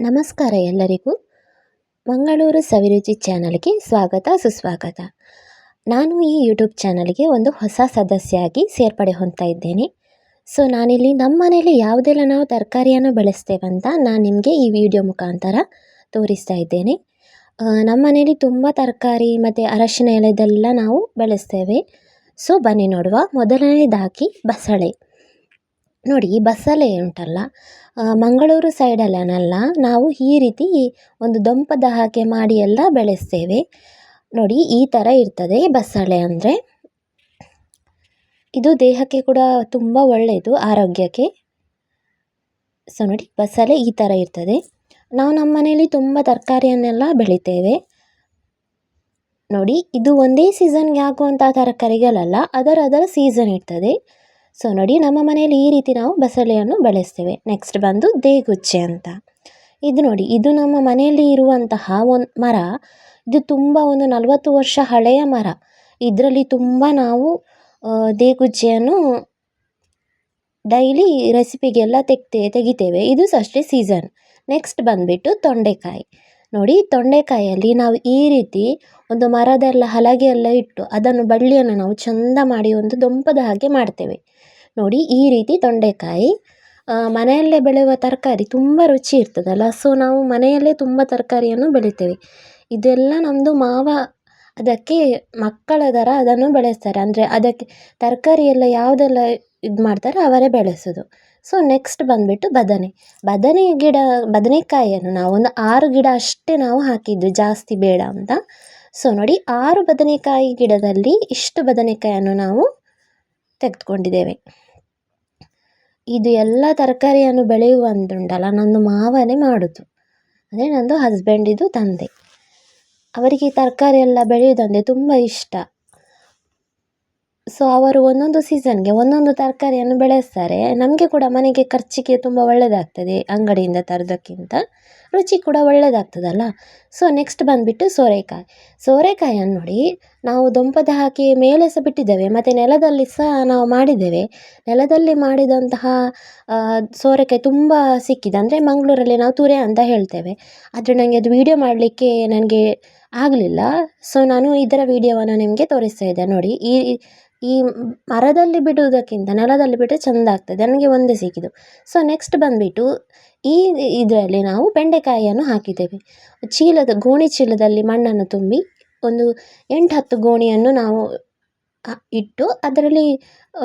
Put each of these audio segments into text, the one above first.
ನಮಸ್ಕಾರ ಎಲ್ಲರಿಗೂ. ಮಂಗಳೂರು ಸವಿರುಚಿ ಚಾನಲ್ಗೆ ಸ್ವಾಗತ, ಸುಸ್ವಾಗತ. ನಾನು ಈ ಯೂಟ್ಯೂಬ್ ಚಾನಲ್ಗೆ ಒಂದು ಹೊಸ ಸದಸ್ಯಾಗಿ ಸೇರ್ಪಡೆ ಹೊಂತಾ ಇದ್ದೇನೆ. ಸೊ, ನಾನಿಲ್ಲಿ ನಮ್ಮ ಮನೇಲಿ ಯಾವುದೆಲ್ಲ ನಾವು ತರಕಾರಿಯನ್ನು ಬೆಳೆಸ್ತೇವಂತ ನಾನು ನಿಮಗೆ ಈ ವಿಡಿಯೋ ಮುಖಾಂತರ ತೋರಿಸ್ತಾ ಇದ್ದೇನೆ. ನಮ್ಮ ಮನೇಲಿ ತುಂಬ ತರಕಾರಿ ಮತ್ತು ಅರಶಿನ ಎಲೆದೆಲ್ಲ ನಾವು ಬೆಳೆಸ್ತೇವೆ. ಸೊ, ಬನ್ನಿ ನೋಡುವ. ಮೊದಲನೇದಾಗಿ ಬಸಳೆ. ನೋಡಿ ಈ ಬಸ್ಸಲ್ಲೇ ಉಂಟಲ್ಲ ಮಂಗಳೂರು ಸೈಡಲ್ಲೇನಲ್ಲ ನಾವು ಈ ರೀತಿ ಒಂದು ದೊಂಪದ ಹಾಗೆ ಮಾಡಿ ಎಲ್ಲ ಬೆಳೆಸ್ತೇವೆ. ನೋಡಿ ಈ ಥರ ಇರ್ತದೆ ಬಸಳೆ ಅಂದರೆ. ಇದು ದೇಹಕ್ಕೆ ಕೂಡ ತುಂಬ ಒಳ್ಳೆಯದು ಆರೋಗ್ಯಕ್ಕೆ. ಸೊ ನೋಡಿ ಬಸಳೆ ಈ ಥರ ಇರ್ತದೆ. ನಾವು ನಮ್ಮ ಮನೆಯಲ್ಲಿ ತುಂಬ ತರಕಾರಿಯನ್ನೆಲ್ಲ ಬೆಳಿತೇವೆ. ನೋಡಿ ಇದು ಒಂದೇ ಸೀಸನ್ಗೆ ಆಗುವಂಥ ತರಕಾರಿಗಳಲ್ಲ ಅದರ ಅದರ ಸೀಸನ್ ಇರ್ತದೆ. ಸೊ ನೋಡಿ, ನಮ್ಮ ಮನೆಯಲ್ಲಿ ಈ ರೀತಿ ನಾವು ಬಸಳೆಯನ್ನು ಬೆಳೆಸ್ತೇವೆ. ನೆಕ್ಸ್ಟ್ ಬಂದು ದೇಗುಚ್ಚೆ ಅಂತ. ಇದು ನೋಡಿ, ಇದು ನಮ್ಮ ಮನೆಯಲ್ಲಿ ಇರುವಂತಹ ಒಂದು ಮರ. ಇದು ತುಂಬ ಒಂದು ನಲವತ್ತು ವರ್ಷ ಹಳೆಯ ಮರ. ಇದರಲ್ಲಿ ತುಂಬ ನಾವು ದೇಗುಜ್ಜೆಯನ್ನು ಡೈಲಿ ರೆಸಿಪಿಗೆಲ್ಲ ತೆಗ್ತೆ, ತೆಗಿತೇವೆ. ಇದು ಅಷ್ಟೇ ಸೀಸನ್. ನೆಕ್ಸ್ಟ್ ಬಂದುಬಿಟ್ಟು ತೊಂಡೆಕಾಯಿ. ನೋಡಿ, ತೊಂಡೆಕಾಯಲ್ಲಿ ನಾವು ಈ ರೀತಿ ಒಂದು ಮರದೆಲ್ಲ ಹಲಗೆ ಎಲ್ಲ ಇಟ್ಟು ಅದನ್ನು ಬಳ್ಳಿಯನ್ನು ನಾವು ಚಂದ ಮಾಡಿ ಒಂದು ದೊಂಪದ ಹಾಗೆ ಮಾಡ್ತೇವೆ. ನೋಡಿ ಈ ರೀತಿ ತೊಂಡೆಕಾಯಿ. ಮನೆಯಲ್ಲೇ ಬೆಳೆಯುವ ತರಕಾರಿ ತುಂಬ ರುಚಿ ಇರ್ತದಲ್ಲ ಸೊ ನಾವು ಮನೆಯಲ್ಲೇ ತುಂಬ ತರಕಾರಿಯನ್ನು ಬೆಳಿತೇವೆ. ಇದೆಲ್ಲ ನಮ್ಮದು ಮಾವ ಅದಕ್ಕೆ ಮಕ್ಕಳ ಥರ ಅದನ್ನು ಬೆಳೆಸ್ತಾರೆ. ಅಂದರೆ ಅದಕ್ಕೆ ತರಕಾರಿ ಎಲ್ಲ ಯಾವುದೆಲ್ಲ ಇದು ಮಾಡ್ತಾರೆ ಅವರೇ ಬೆಳೆಸೋದು. ಸೊ ನೆಕ್ಸ್ಟ್ ಬಂದುಬಿಟ್ಟು ಬದನೆ. ಬದನೆ ಗಿಡ, ಬದನೆಕಾಯಿಯನ್ನು ನಾವು ಒಂದು ಆರು ಗಿಡ ಅಷ್ಟೇ ನಾವು ಹಾಕಿದ್ದು. ಜಾಸ್ತಿ ಬೇಡ ಅಂತ. ಸೊ ನೋಡಿ ಆರು ಬದನೆಕಾಯಿ ಗಿಡದಲ್ಲಿ ಇಷ್ಟು ಬದನೆಕಾಯಿಯನ್ನು ನಾವು ತೆಗೆದುಕೊಂಡಿದ್ದೇವೆ. ಇದು ಎಲ್ಲ ತರಕಾರಿಯನ್ನು ಬೆಳೆಯುವಂತುಂಡಲ್ಲ ನನ್ನ ಮಾವನೇ ಮಾಡೋದು. ಅಂದರೆ ನನ್ನದು ಹಸ್ಬೆಂಡಿದು ತಂದೆ. ಅವರಿಗೆ ತರಕಾರಿ ಎಲ್ಲ ಬೆಳೆಯುವುದಂದರೆ ತುಂಬ ಇಷ್ಟ. ಸೊ ಅವರು ಒಂದೊಂದು ಸೀಸನ್ಗೆ ಒಂದೊಂದು ತರಕಾರಿಯನ್ನು ಬೆಳೆಸ್ತಾರೆ. ನಮಗೆ ಕೂಡ ಮನೆಗೆ ಖರ್ಚಿಗೆ ತುಂಬ ಒಳ್ಳೆಯದಾಗ್ತದೆ ಅಂಗಡಿಯಿಂದ ತರೋದಕ್ಕಿಂತ ರುಚಿ ಕೂಡ ಒಳ್ಳೆಯದಾಗ್ತದಲ್ಲ ಸೊ ನೆಕ್ಸ್ಟ್ ಬಂದುಬಿಟ್ಟು ಸೋರೆಕಾಯಿ. ಸೋರೆಕಾಯನ್ನು ನೋಡಿ, ನಾವು ದೊಂಪದ ಹಾಕಿ ಮೇಲೆ ಸಹ ಬಿಟ್ಟಿದ್ದೇವೆ, ಮತ್ತು ನೆಲದಲ್ಲಿ ಸಹ ನಾವು ಮಾಡಿದ್ದೇವೆ. ನೆಲದಲ್ಲಿ ಮಾಡಿದಂತಹ ಸೋರೆಕಾಯಿ ತುಂಬ ಸಿಕ್ಕಿದೆ. ಅಂದರೆ ಮಂಗಳೂರಲ್ಲಿ ನಾವು ತುರೆ ಅಂತ ಹೇಳ್ತೇವೆ. ಆದರೆ ನನಗೆ ಅದು ವೀಡಿಯೋ ಮಾಡಲಿಕ್ಕೆ ನನಗೆ ಆಗಲಿಲ್ಲ. ಸೊ ನಾನು ಇದರ ವೀಡಿಯೋವನ್ನು ನಿಮಗೆ ತೋರಿಸ್ತಾ ಇದ್ದೆ. ನೋಡಿ, ಈ ಈ ಮರದಲ್ಲಿ ಬಿಡುವುದಕ್ಕಿಂತ ನೆಲದಲ್ಲಿ ಬಿಟ್ಟರೆ ಚೆಂದ ಆಗ್ತದೆ. ನನಗೆ ಒಂದೇ ಸಿಕ್ಕಿದ್ದು. ಸೊ ನೆಕ್ಸ್ಟ್ ಬಂದುಬಿಟ್ಟು ಈ, ಇದರಲ್ಲಿ ನಾವು ಬೆಂಡೆಕಾಯಿಯನ್ನು ಹಾಕಿದ್ದೇವೆ. ಚೀಲದ, ಗೋಣಿ ಚೀಲದಲ್ಲಿ ಮಣ್ಣನ್ನು ತುಂಬಿ ಒಂದು ಎಂಟು ಹತ್ತು ಗೋಣಿಯನ್ನು ನಾವು ಇಟ್ಟು ಅದರಲ್ಲಿ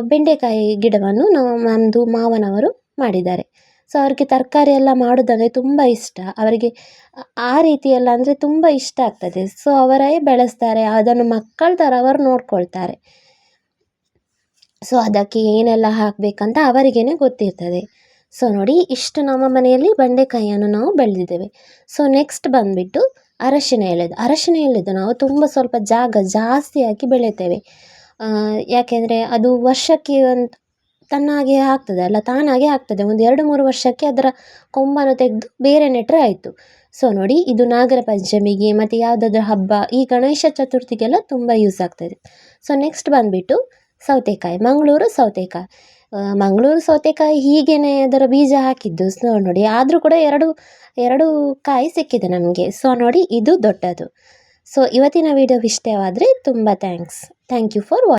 ಬೆಂಡೆಕಾಯಿ ಗಿಡವನ್ನು ನಾವು ನಮ್ಮದು ಮಾವನವರು ಮಾಡಿದ್ದಾರೆ. ಸೊ ಅವರಿಗೆ ತರಕಾರಿ ಎಲ್ಲ ಮಾಡೋದಂದರೆ ತುಂಬ ಇಷ್ಟ. ಅವರಿಗೆ ಆ ರೀತಿಯೆಲ್ಲ ಅಂದರೆ ತುಂಬ ಇಷ್ಟ ಆಗ್ತದೆ. ಸೊ ಅವರೇ ಬೆಳೆಸ್ತಾರೆ. ಅದನ್ನು ಮಕ್ಕಳ ಥರ ಅವರು ನೋಡ್ಕೊಳ್ತಾರೆ. ಸೊ ಅದಕ್ಕೆ ಏನೆಲ್ಲ ಹಾಕಬೇಕಂತ ಅವರಿಗೇ ಗೊತ್ತಿರ್ತದೆ. ಸೊ ನೋಡಿ ಇಷ್ಟು ನಮ್ಮ ಮನೆಯಲ್ಲಿ ಬೆಂಡೆಕಾಯಿಯನ್ನು ನಾವು ಬೆಳೆದಿದ್ದೇವೆ. ಸೊ ನೆಕ್ಸ್ಟ್ ಬಂದುಬಿಟ್ಟು ಅರಶಿನ ಎಲೆದು ಅರಶಿನ ಎಲೆದು ನಾವು ತುಂಬ ಸ್ವಲ್ಪ ಜಾಗ ಬೆಳಿತೇವೆ ಆ, ಯಾಕೆಂದರೆ ಅದು ವರ್ಷಕ್ಕೆ ಒಂದು ತನ್ನಾಗೆ ಆಗ್ತದೆ ಅಲ್ಲ ತಾನಾಗೆ ಆಗ್ತದೆ. ಒಂದು ಎರಡು ಮೂರು ವರ್ಷಕ್ಕೆ ಅದರ ಕೊಂಬನ್ನು ತೆಗೆದು ಬೇರೆ ನೆಟ್ಟರೆ ಆಯಿತು. ಸೊ ನೋಡಿ ಇದು ನಾಗರ ಪಂಚಮಿಗೆ ಮತ್ತು ಯಾವುದಾದ್ರೂ ಹಬ್ಬ ಈ ಗಣೇಶ ಚತುರ್ಥಿಗೆಲ್ಲ ತುಂಬ ಯೂಸ್ ಆಗ್ತದೆ. ಸೊ ನೆಕ್ಸ್ಟ್ ಬಂದುಬಿಟ್ಟು ಸೌತೆಕಾಯಿ ಮಂಗಳೂರು ಸೌತೆಕಾಯಿ. ಮಂಗಳೂರು ಸೌತೆಕಾಯಿ ಹೀಗೇನೆ ಅದರ ಬೀಜ ಹಾಕಿದ್ದು. ಸೊ, ನೋಡಿ, ಆದರೂ ಕೂಡ ಎರಡು ಎರಡು ಕಾಯಿ ಸಿಕ್ಕಿದೆ ನಮಗೆ. ಸೊ, ನೋಡಿ, ಇದು ದೊಡ್ಡದು. ಸೊ, ಇವತ್ತಿನ ವಿಡಿಯೋ ಇಷ್ಟವಾದರೆ ತುಂಬ thanks thank you for watch